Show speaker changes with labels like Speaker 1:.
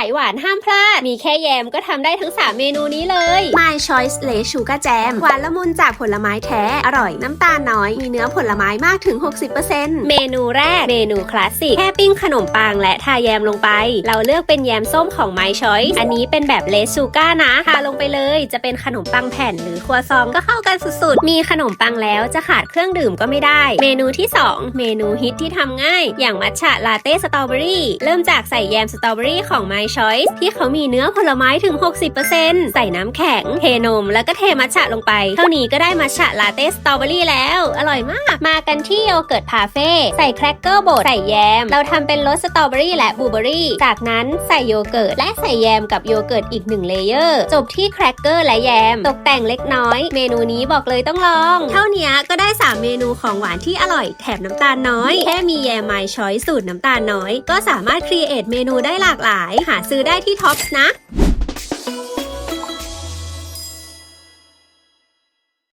Speaker 1: ายหวานห้ามพลาด มีแค่แยมก็ทำได้ทั้ง 3 เมนูนี้เลย
Speaker 2: My Choice เลชูการ์แจมหวานละมุนจากผลไม้แท้ อร่อยน้ำตาลน้อย มีเนื้อผลไม้มากถึง 60%
Speaker 1: เมนูแรก เมนูคลาสสิกแค่ปิ้งขนมปังและทาแยมลงไป เราเลือกเป็นแยมส้มของ My Choice อันนี้เป็นแบบเลสซูก้านะ ทาลงไปเลย จะเป็นขนมปังแผ่นหรือครัวซองก็เข้ากันสุดๆ มีขนมปังแล้วจะขาดเครื่องดื่มก็ไม่ได้ เมนูที่ 2 เมนูฮิตที่ทำง่าย อย่างมัทฉะลาเต้สตรอเบอรี่ เริ่มจากใส่แยมสตรอเบอรี่ของ My Choice ที่เขามีเนื้อผลไม้ถึง 60%ใส่น้ำแข็ง เทนม แล้วก็เทมัทฉะลงไป เท่านี้ก็ได้มัทฉะลาเต้สตรอเบอรี่แล้ว อร่อยมาก มากันที่โยเกิร์ตพาเฟ่ใส่แครกเกอร์บดใส่แยม เราทำเป็นรสสตรอเบอรี่และบลูเบอรี่ จากนั้นใส่โยเกิร์ตและใส่แยมกับโยเกิร์ตอีกหนึ่งเลเยอร์ จบที่แครกเกอร์และแยม ตกแต่งเล็กน้อย เมนูนี้บอกเลยต้องลอง เท่านี้ก็ได้ 3 เมนูของหวานที่อร่อยแถมน้ำตาลน้อย แค่มีแยมไมช้อยสูตรน้ำตาลน้อย ก็สามารถครีเอทเมนูได้หลากหลาย หาซื้อได้ที่ท็อปส์นะ